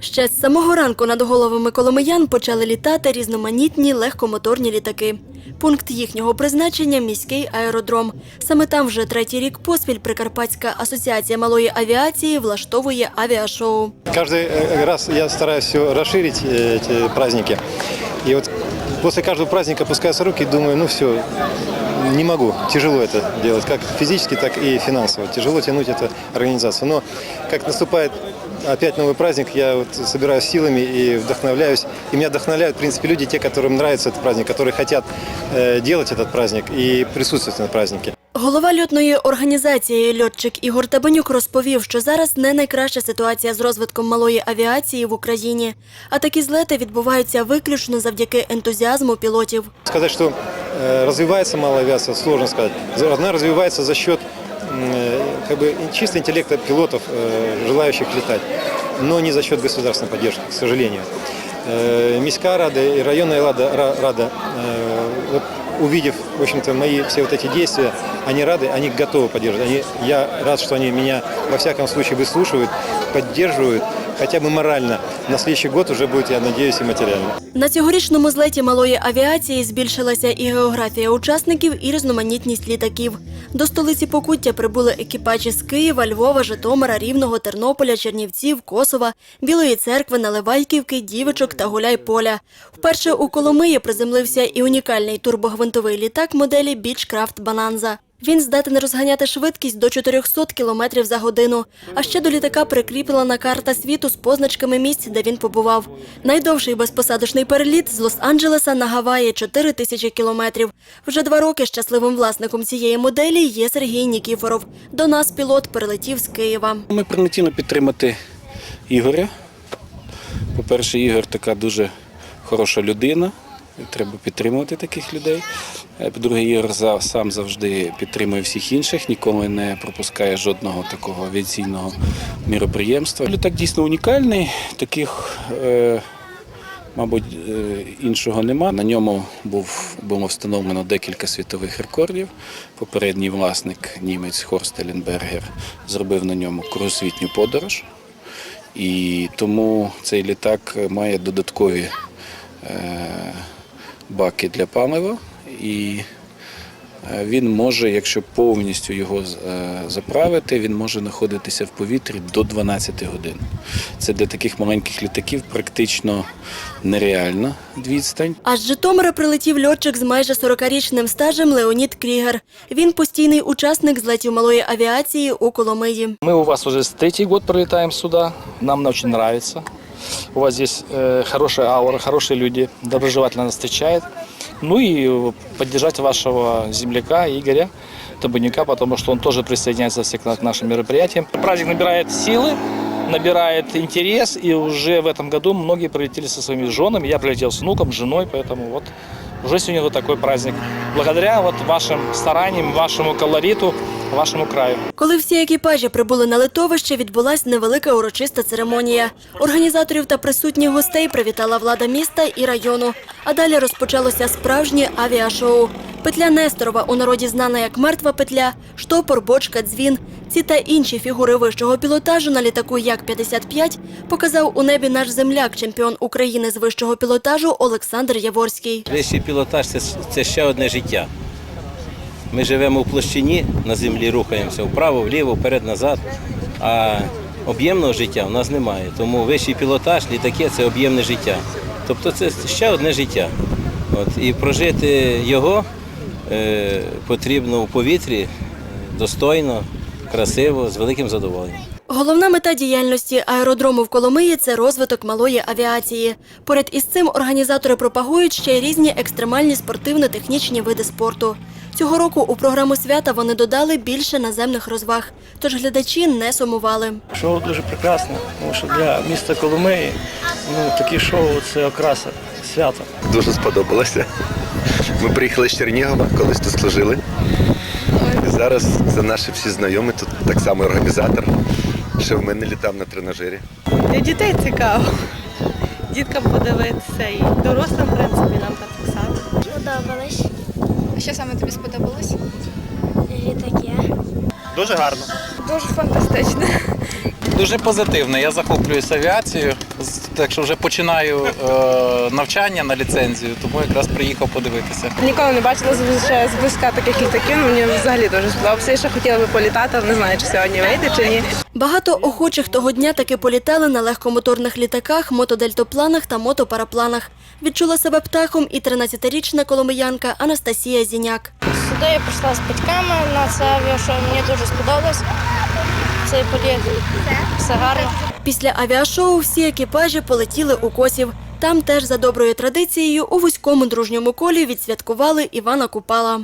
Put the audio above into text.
Ще з самого ранку над головами коломиян почали літати різноманітні легкомоторні літаки. Пункт їхнього призначення міський аеродром. Саме там вже третій рік поспіль Прикарпатська асоціація малої авіації влаштовує авіашоу. Каждый э, раз я стараюсь все расширить э, эти праздники. И вот после каждого праздника опускаются руки и думаю, ну все, не могу, тяжело это делать, как физически, так и финансово. Тяжело тянуть эту организацию. Но как наступает опять новый праздник, я вот собираюсь силами и вдохновляюсь. И меня вдохновляют, в принципе, люди, те, которым нравится этот праздник, которые хотят э, делать этот праздник и присутствовать на празднике. Голова льотної організації льотчик Ігор Табанюк розповів, що зараз не найкраща ситуація з розвитком малої авіації в Україні. А такі злети відбуваються виключно завдяки ентузіазму пілотів. Сказать, что э, развивается малая авиация, сложно сказать. За- Она развивается за счет м, э, как бы чисто интеллекта пилотов, э, желающих летать, но не за счет государственной поддержки, к сожалению. Э, Міська рада и районная рада, ра- рада э, вот увидев, в общем-то, мои все вот эти действия, они рады, они готовы поддерживать. Они, я рад, что они меня во всяком случае выслушивают, поддерживают, хотя бы морально. На следующий год уже будет, я надеюсь, и материально. На цьогорічному злеті малої авіації збільшилася і географія учасників, і різноманітність літаків. До столиці Покуття прибули екіпажі з Києва, Львова, Житомира, Рівного, Тернополя, Чернівців, Косова, Білої церкви, Наливайківки, Дівичок та Гуляйполя. Вперше у Коломиї приземлився і унікальний турбогвинтовий літак моделі Beechcraft Bonanza. Він здатен розганяти швидкість до 400 км за годину. А ще до літака прикріплена карта світу з позначками місць, де він побував. Найдовший безпосадочний переліт з Лос-Анджелеса на Гаваї – 4 тисячі кілометрів. Вже два роки щасливим власником цієї моделі є Сергій Нікіфоров. До нас пілот перелетів з Києва. Ми прилетіли підтримати Ігоря. По-перше, Ігор така дуже хороша людина. Треба підтримувати таких людей. Е, По-друге, Ігор сам завжди підтримує всіх інших, ніколи не пропускає жодного такого авіаційного міроприємства. Літак дійсно унікальний. Таких, е, мабуть, е, іншого нема. На ньому був, було встановлено декілька світових рекордів. Попередній власник, німець Хорст Еленбергер, зробив на ньому кругосвітню подорож. І тому цей літак має додаткові баки для палива. І е, він може, якщо повністю його е, заправити, він може знаходитися в повітрі до 12 годин. Це для таких маленьких літаків практично нереальна відстань. А з Житомира прилетів льотчик з майже 40-річним стажем Леонід Крігер. Він постійний учасник злетів малої авіації у Коломиї. Мы у вас уже с третий год прилетаем сюда. Нам очень нравится. У вас здесь э, хорошая аура, хорошие люди, доброжелательно нас встречают. Ну и э, поддержать вашего земляка Игоря Табуника, потому что он тоже присоединяется всех к нашим мероприятиям. Праздник набирает силы, набирает интерес, и уже в этом году многие прилетели со своими женами. Я прилетел с внуком, с женой, поэтому вот уже сегодня вот такой праздник. Благодаря вот вашим стараниям, вашему колориту, вашому краю. Коли всі екіпажі прибули на литовище, відбулась невелика урочиста церемонія. Організаторів та присутніх гостей привітала влада міста і району. А далі розпочалося справжнє авіашоу. Петля Несторова, у народі знана як мертва петля, штопор, бочка, дзвін. Ці та інші фігури вищого пілотажу на літаку Як-55 показав у небі наш земляк, чемпіон України з вищого пілотажу Олександр Яворський. Вищий пілотаж це, ще одне життя. Ми живемо в площині, на землі рухаємося вправо, вліво, вперед, назад. А об'ємного життя в нас немає. Тому вищий пілотаж, літаки це об'ємне життя. Тобто це ще одне життя. От, і прожити його потрібно у повітрі е, достойно, красиво, з великим задоволенням. Головна мета діяльності аеродрому в Коломиї це розвиток малої авіації. Поряд із цим організатори пропагують ще й різні екстремальні спортивно-технічні види спорту. Цього року у програму свята вони додали більше наземних розваг, тож глядачі не сумували. Шоу дуже прекрасне, тому що для міста Коломиї ну, такі шоу це окраса свята. Дуже сподобалося. Ми приїхали з Чернігова, колись тут служили. І зараз це наші всі знайомі, тут так само організатор. Ще в мене літав на тренажері. Для дітей цікаво. Діткам подивитися і дорослим, в принципі, нам так само. Сподобалось. А що саме тобі сподобалось? Літаки. Дуже гарно. Дуже фантастично. Дуже позитивно. Я захоплююся авіацією, так що вже починаю е, навчання на ліцензію, тому якраз приїхав подивитися. Ніколи не бачила зблизька таких літаків. ну, Мені взагалі дуже сподобався. Я ще хотіла би політати, але не знаю, чи сьогодні вийде чи ні. Багато охочих того дня таки політали на легкомоторних літаках, мотодельтопланах та мотопарапланах. Відчула себе птахом і 13-річна коломиянка Анастасія Зіняк. Сюди я прийшла з батьками на це авіашоу. Мені дуже сподобалось цей політ. Все гарно. Після авіашоу всі екіпажі полетіли у Косів. Там теж за доброю традицією у вузькому дружньому колі відсвяткували Івана Купала.